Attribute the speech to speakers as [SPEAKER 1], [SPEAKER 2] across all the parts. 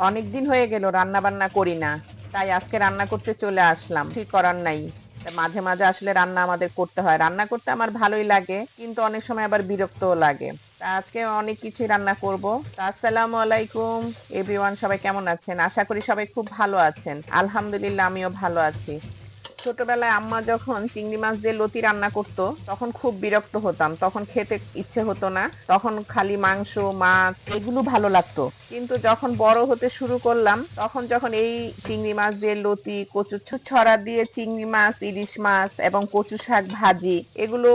[SPEAKER 1] অনেক দিন হয়ে গেল রান্না বান্না করি না। তাই আজকে রান্না করতে চলে আসলাম। ঠিক করার নাই। মাঝে মাঝে আসলে রান্না আমাদের করতে হয়। রান্না করতে আমার ভালোই লাগে, কিন্তু অনেক সময় আবার বিরক্তও লাগে। তা আজকে অনেক কিছু রান্না করব। আসসালামু আলাইকুম। এভরিওয়ান সবাই কেমন আছেন? আশা করি সবাই খুব ভালো আছেন। আলহামদুলিল্লাহ, আমিও ভালো আছি। ছোটবেলায় আম্মা যখন চিংড়ি মাছ দিয়ে লতি রান্না করতো, তখন খুব বিরক্ত হতাম। তখন খেতে ইচ্ছে হতো না। তখন খালি মাংস, মাছ, এগুলো ভালো লাগতো। কিন্তু যখন বড় হতে শুরু করলাম, তখন যখন এই চিংড়ি মাছ দিয়ে লতি কচু ছড়া দিয়ে চিংড়ি মাছ, ইলিশ মাছ এবং কচু শাক ভাজি, এগুলো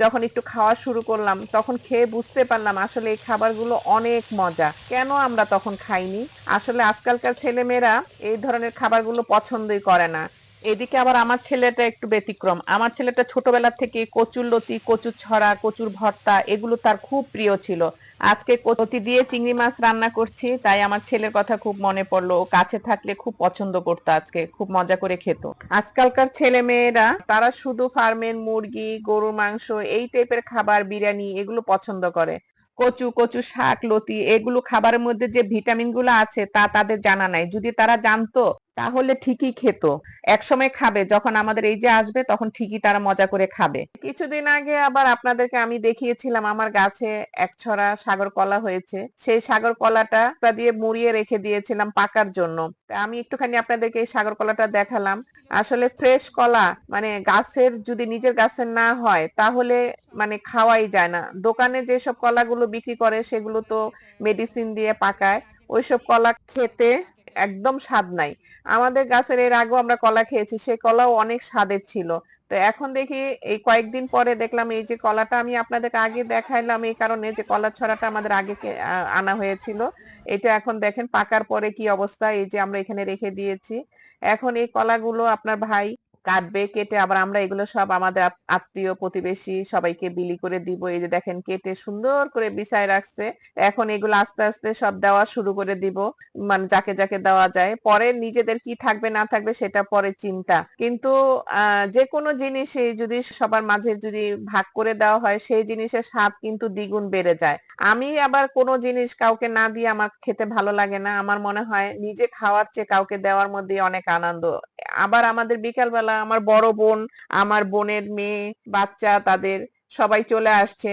[SPEAKER 1] যখন একটু খাওয়া শুরু করলাম, তখন খেয়ে বুঝতে পারলাম আসলে এই খাবারগুলো অনেক মজা। কেন আমরা তখন খাইনি? আসলে আজকালকার ছেলেমেয়েরা এই ধরনের খাবারগুলো পছন্দই করে না। এদিকে আবার আমার ছেলেটা একটু ব্যতিক্রম। আমার ছেলেটা ছোটবেলা থেকে কচুর লতি, কচুর ছড়া, কচুর ভর্তা এগুলো তার খুব প্রিয় ছিল। আজকে লতি দিয়ে চিংড়ি মাছ রান্না করছি, তাই আমার ছেলের কথা খুব মনে পড়ল। কাছে থাকলে খুব পছন্দ করতো আজকে, খুব মজা করে খেত। আজকালকার ছেলে মেয়েরা তারা শুধু ফার্মের মুরগি, গরুর মাংস, এই টাইপের খাবার, বিরিয়ানি এগুলো পছন্দ করে। কচু কচু শাক, লতি এগুলো খাবারের মধ্যে যে ভিটামিনগুলো আছে তা তাদের জানা নাই। যদি তারা জানতো তাহলে ঠিকই খেত। একসময় খাবে, যখন আমাদের এই যে আসবে, তখন ঠিকই তারা মজা করে খাবে। কিছুদিন আগে আবার আপনাদেরকে আমি দেখিয়েছিলাম, আমার গাছে এক ছড়া সাগর কলা হয়েছে। সেই সাগর কলাটা দিয়ে মুড়িয়ে রেখে দিয়েছিলাম পাকার জন্য। আমি একটুখানি আপনাদেরকে এই সাগর কলাটা দেখালাম। আসলে ফ্রেশ কলা মানে গাছের যদি নিজের গাছের না হয়, তাহলে মানে খাওয়াই যায় না। দোকানে যেসব কলাগুলো বিক্রি করে, সেগুলো তো মেডিসিন দিয়ে পাকায়। ওইসব কলা খেতে একদম স্বাদ নাই। আমাদের গাছের এর আগেও আমরা কলা খেয়েছি, সে কলাও অনেক স্বাদের ছিল। তো এখন দেখি এই কয়েকদিন পরে দেখলাম এই যে কলাটা আমি আপনাদেরকে আগে দেখাইলাম, এই কারণে যে কলা ছড়াটা আমাদের আগে আনা হয়েছিল। এটা এখন দেখেন, পাকার পরে কি অবস্থা, এই যে আমরা এখানে রেখে দিয়েছি। এখন এই কলাগুলো আপনার ভাই কাটবে, কেটে আবার আমরা এগুলো সব আমাদের আত্মীয় প্রতিবেশী সবাইকে বিলি করে দিব। এই যে দেখেন কেটে সুন্দর করে বিছায় রাখছে। এখন এগুলো আস্তে আস্তে সব দেওয়া শুরু করে দিব। মানে যাকে যাকে দেওয়া যায়। পরে নিজেদের কি থাকবে, না থাকবে সেটা পরে চিন্তা। কিন্তু যে কোনো জিনিসই যদি সবার মাঝে যদি ভাগ করে দেওয়া হয়, সেই জিনিসের স্বাদ কিন্তু দ্বিগুণ বেড়ে যায়। আমি আবার কোনো জিনিস কাউকে না দিয়ে আমার খেতে ভালো লাগে না। আমার মনে হয় নিজে খাওয়ার চেয়ে কাউকে দেওয়ার মধ্যে অনেক আনন্দ। আবার আমাদের বিকালবেলা আমার বড় বোন, আমার বোনের মেয়ে, বাচ্চা তাদের সবাই চলে আসছে।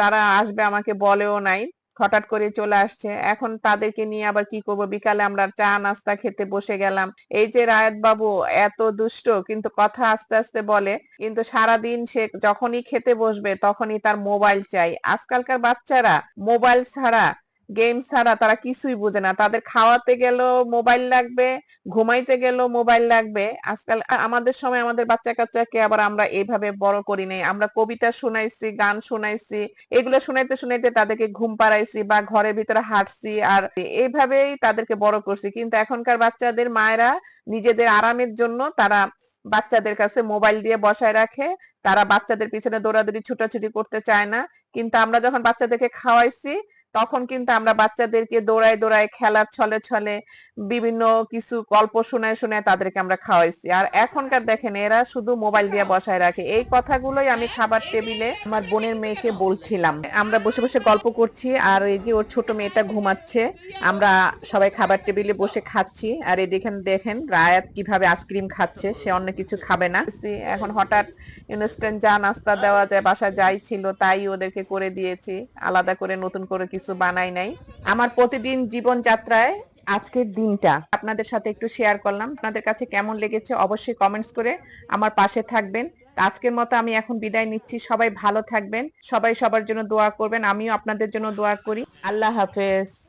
[SPEAKER 1] তারা আসবে আমাকে বলেও নাই। হঠাৎ করে চলে আসছে। এখন তাদেরকে নিয়ে আবার কি করব? বিকালে আমরা চা, নাস্তা খেতে বসে গেলাম। এই যে রায়ত বাবু এত দুষ্ট, কিন্তু কথা আস্তে আস্তে বলে, কিন্তু সারাদিন সে যখনই খেতে বসবে তখনই তার মোবাইল চাই। আজকালকার বাচ্চারা মোবাইল ছাড়া গেম ছাড়া তারা কিছুই বোঝে না। তাদের খাওয়াতে গেলেও মোবাইল লাগবে, ঘুমাইতে গেলেও মোবাইল লাগবে। আজকাল আমাদের সময় আমাদের বাচ্চা কাচ্চাকে আবার আমরা এইভাবে বড় করি নাই। আমরা কবিতা শুনাইছি, গান শুনাইছি, এগুলো শুনাইতে শুনাইতে তাদেরকে ঘুম পাড়াইছি বা ঘরের ভিতরে হাঁটছি আর এইভাবেই তাদেরকে বড় করছি। কিন্তু এখনকার বাচ্চাদের মায়েরা নিজেদের আরামের জন্য তারা বাচ্চাদের কাছে মোবাইল দিয়ে বসায় রাখে। তারা বাচ্চাদের পিছনে দৌড়াদৌড়ি, ছুটাছুটি করতে চায় না। কিন্তু আমরা যখন বাচ্চাদেরকে খাওয়াইছি তখন কিন্তু আমরা বাচ্চাদেরকে দৌড়ায় দৌড়ায় খেলার ছলে ছলে বিভিন্ন কিছু গল্প শোনায় শোনায় তাদেরকে আমরা খাওয়াইছি। আর এখনকার দেখেন, এরা শুধু মোবাইল দিয়ে বসায় রাখে। এই কথাগুলোই আমি খাবার টেবিলে আমার বোনের মেয়েকে বলছিলাম। আমরা বসে বসে গল্প করছি আর এই যে ওর ছোট মেয়েটা ঘুমাচ্ছে, আমরা সবাই খাবার টেবিলে বসে খাচ্ছি। আর এদিকে দেখেন, রায়াত কীভাবে আইসক্রিম খাচ্ছে, সে অন্য কিছু খাবে না। এখন হঠাৎ ইনস্ট্যান্ট যা নাস্তা দেওয়া যায় বাসা যাই ছিল, তাই ওদেরকে করে দিয়েছি। আলাদা করে নতুন করে কিছু বানাই নাই। আমার প্রতিদিন জীবন যাত্রায় আজকের দিনটা আপনাদের সাথে একটু শেয়ার করলাম। আপনাদের কাছে কেমন লেগেছে অবশ্যই কমেন্টস করে আমার পাশে থাকবেন। আজকের মতো আমি এখন বিদায় নিচ্ছি। সবাই ভালো থাকবেন। সবাই সবার জন্য দোয়া করবেন। আমিও আপনাদের জন্য দোয়া করি। আল্লাহ হাফেজ।